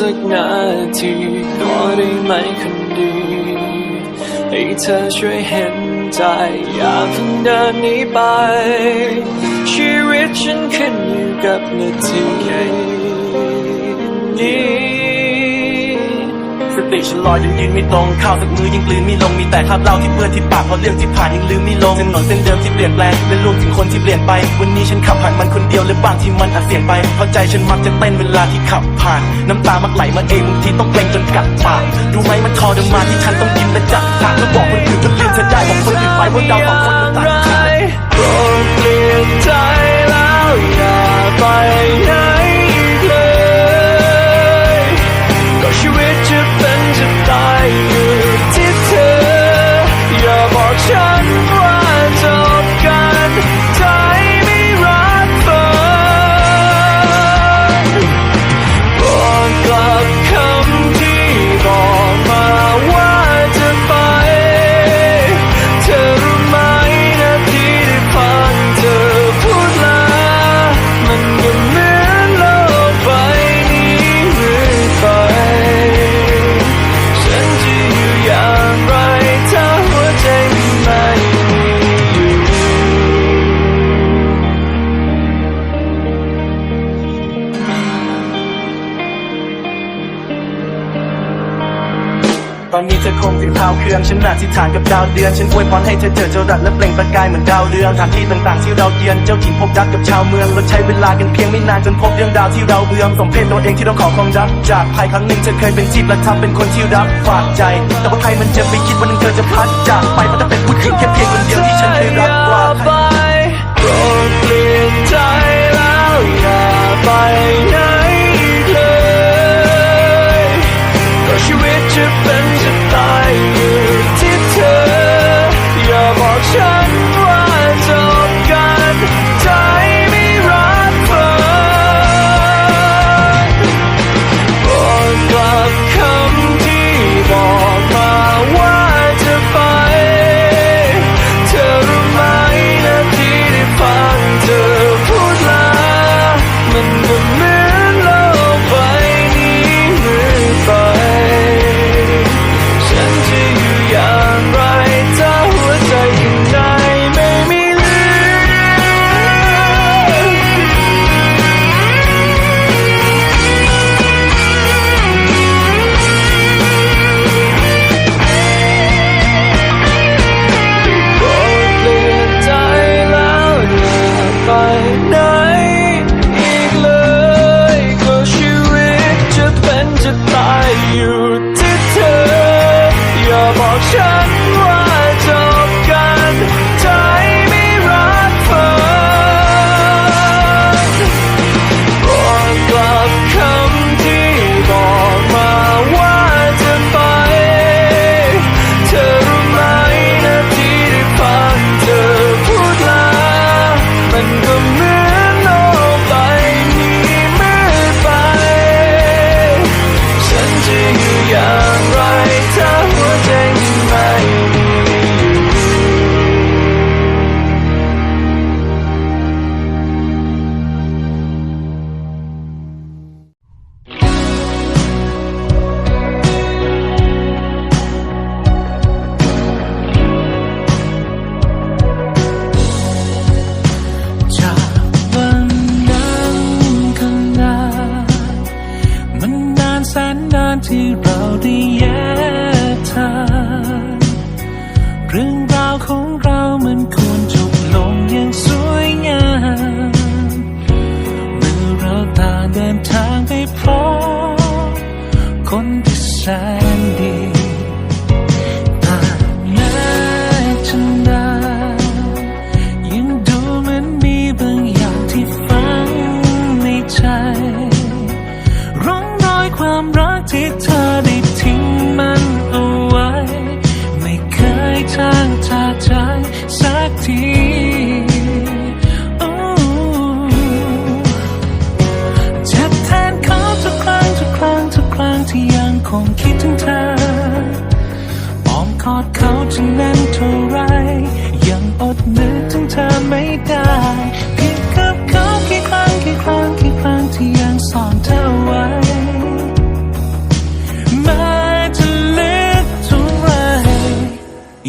สักนาทีขอได้ไหมคนดีให้เธอช่วยเห็นใจอย่าเพิ่งเดินหนีไป ชีวิตฉันขึ้นอยู่กับนาทีนี้ ติฉันลอยยังยืนไม่ตรงข้าวสักมือยังกลืนไม่ลงมีแต่คราบเหล้าที่เปื้อนที่ปากเพราะเรื่องที่ผ่านยังลืมไม่ลงถนนเส้นเดิมที่เปลี่ยนแปลงและรวมถึงคนที่เปลี่ยนไป วันนี้ฉันขับผ่านมันคนเดียวและบางที่มันอาจเสียงไปเพราะใจฉันมักจะเต้นเวลาที่ขับผ่าน น้ำตามักไหลมาเองบางทีต้องเกรงจนกัดปากรู้ไหมมันทรมาที่ฉันต้องยิ้มและจับปาแล้วบอกคนอื่นว่าลืมเธอได้บอกคนอื่นไปว่าเราสองคนมันต่างกัน ธิษฐานกับดาวเดือน ฉันอวยพรให้เธอเจอเจ้ารัดและเปล่งประกายเหมือนดาวเรืองสถานที่ต่างๆที่เราเยือนเจ้าถิ่นพบรักกับชาวเมืองเราใช้เวลากันเพียงไม่นานจนพบเรื่องราวที่เราเบื่อสมเพศตัวเองที่ต้องขอความรักจากภัยครั้งหนึ่งเธอเคยเป็นที่ประทับเป็นคนที่รักฝากใจ แต่ว่าใครมันจะไปคิดวันหนึงเธอจะพัดจากไปเพราะเธอเป็นผู้หญิงแค่เพียงคนเดียวที่ฉันเคยรักกว่าใครไปโปรดเปลี่ยนใจแล้วอย่าไปไหนอีกเลยก็ชีวิตจะเป็น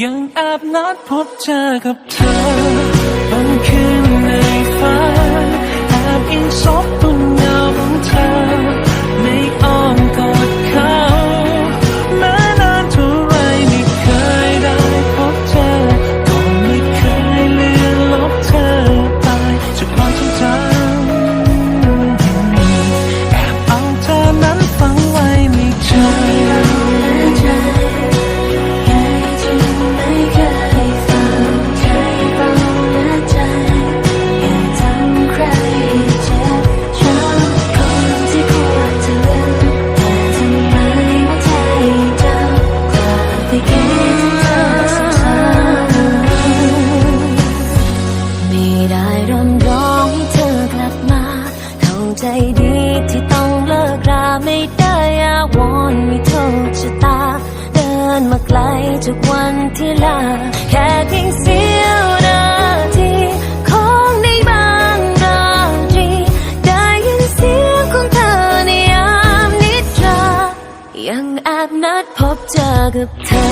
ยังแอบนัดพบเจอกับเธอบางคืนในฝันแอบอิงซบตรงนั้น กับเธอ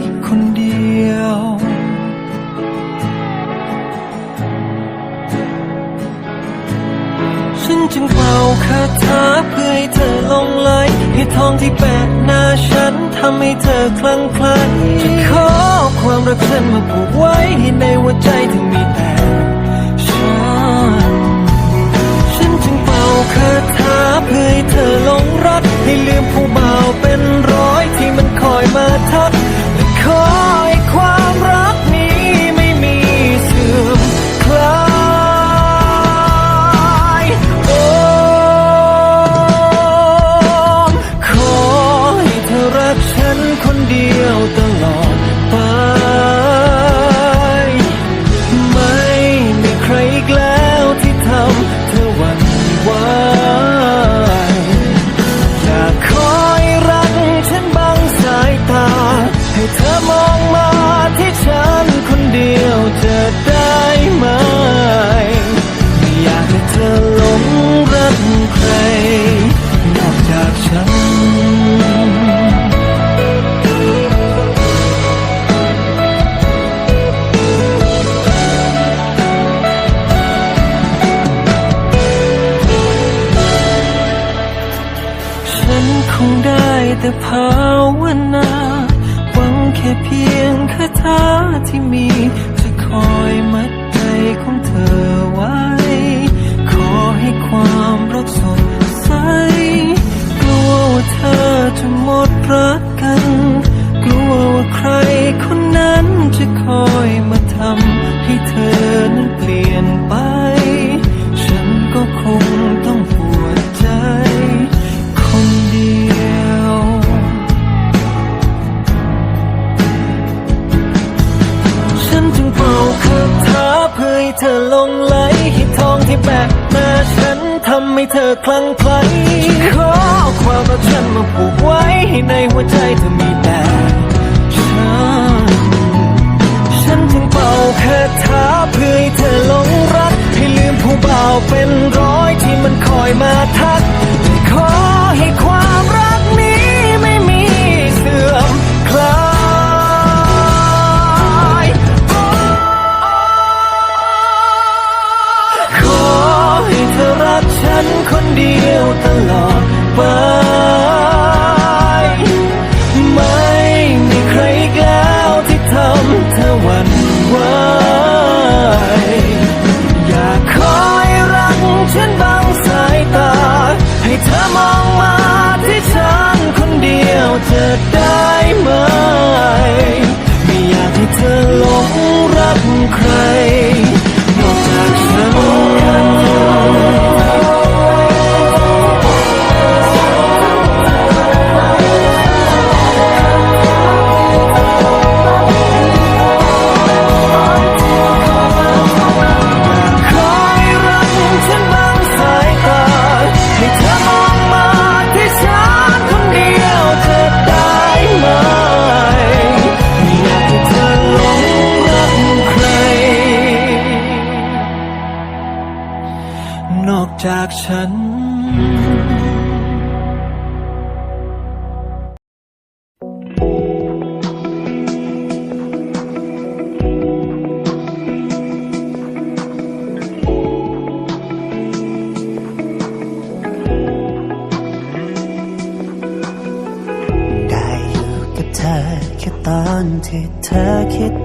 นเป่าคาถาเพื่อให้เธอลงไหยให้ทองที่แปดหน้าฉันทำให้เธอคลั่งไคล้จะขอความรักฉันมาผูกไว้ให้ในหัวใจเธอมีแต่ฉันฉันจึงเป่าคาถาเพื่อให้เธอลงรักให้ลืมผู้บ่าวเป็นร้อยที่มันคอยมาทัก เธอมีแต่ฉันฉันจึงเป่าคาถาเพื่อให้เธอหลงรัก ให้ลืมผู้บ่าวเป็นร้อยที่มันคอยมา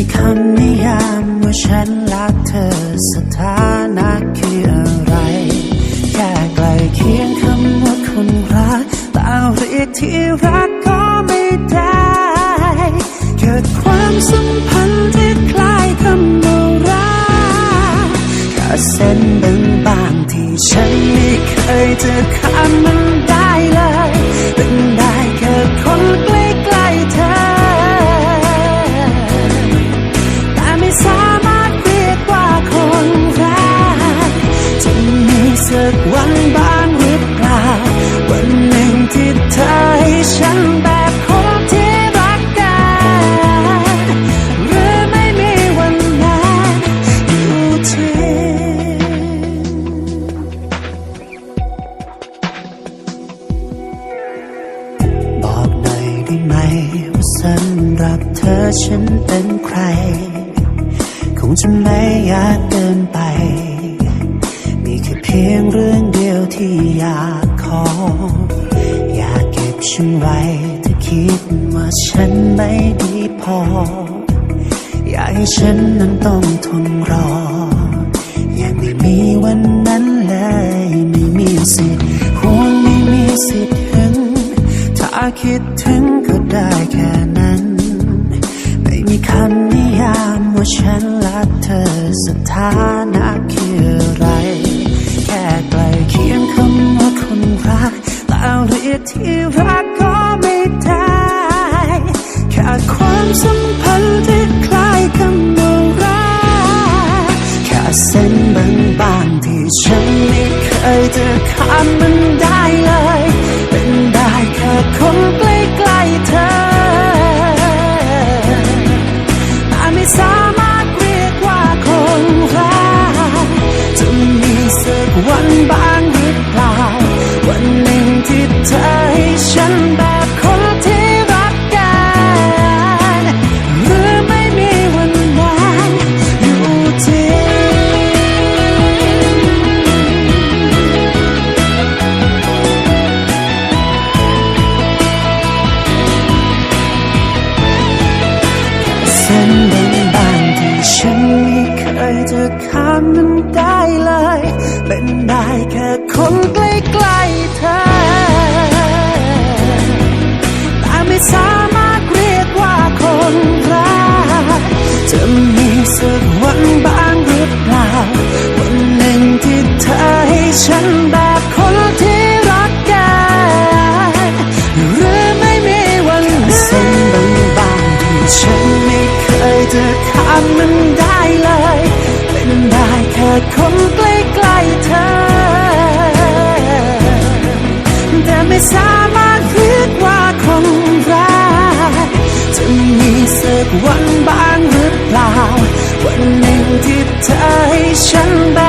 มีคำนิยามว่าฉันรักเธอสถานะคืออะไร แค่ใกลเคียงคำว่าคนรักแต่เรียกที่รักก็ไม่ได้ เกิดความสัมพันธ์ที่คล้ายคำว่ารักแค่เส้นบางๆที่ฉันไม่เคยจะข้ามมันำหรับเธอฉันเป็นใคร คงจะไม่ยากเกินไป มีแค่เพียงเรื่องเดียวที่อยากขอ อยากเก็บฉันไว้ถ้าคิดว่าฉันไม่ดีพอ อยากให้ฉันนั้นต้องทนรอ ยังไม่มีวันนั้นเลยไม่มีสิทธิ์ห่วงไม่มีสิทธิ์หึง ถ้าคิดถึงก็ได้แค่นั้น คำนิยามว่าฉันรักเธอสถานะคืออะไร แค่ไกลเคียงคำว่าคนรักแต่เรียกที่รักก็ไม่ได้แค่ความสัม เป็นได้แค่คนใกล้ๆเธอ แต่ไม่สามารถเรียกว่าคนรัก จะมีสักวันบ้างหรือเปล่า วันหนึ่งที่เธอให้ฉันแบบคนที่รักกันหรือไม่มีวันเส้นบางๆที่ฉันไม่เคยจะข้ามมันได้เลย เป็นได้แค่คนใกล้ เธอให้ฉันไป